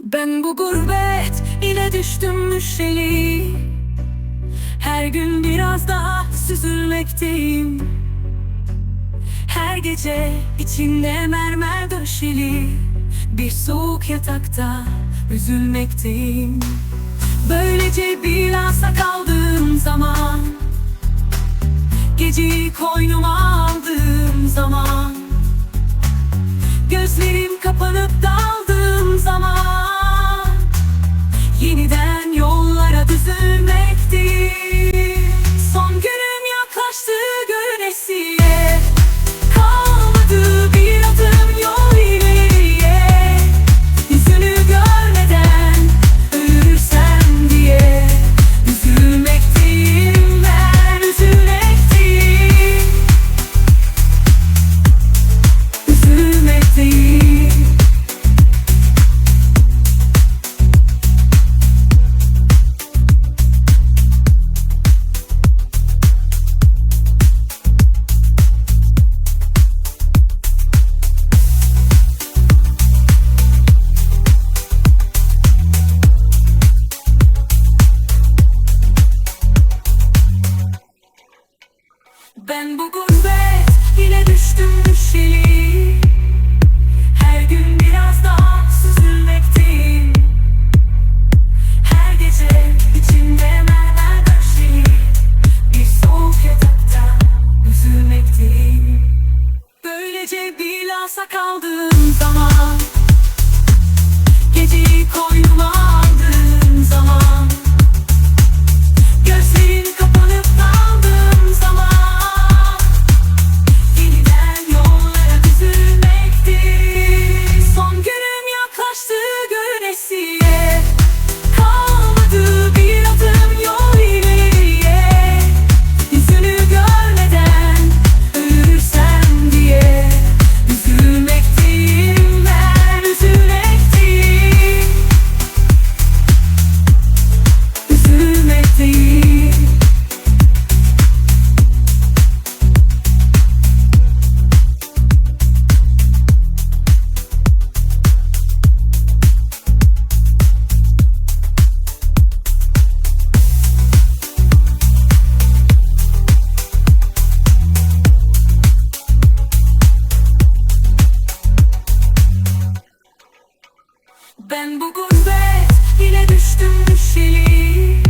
Ben bu gurbet ile düştüm müşteri. Her gün biraz daha süzülmekteyim. Her gece içinde mermer döşeli. Bir soğuk yatakta üzülmekteyim. Böylece bilhassa kaldığım zaman Geceyi koynuma aldığım zaman Gözlerim kapanıp dal gece bilhassa kaldığım zaman Ben bu gurbet ile düştüm düşeli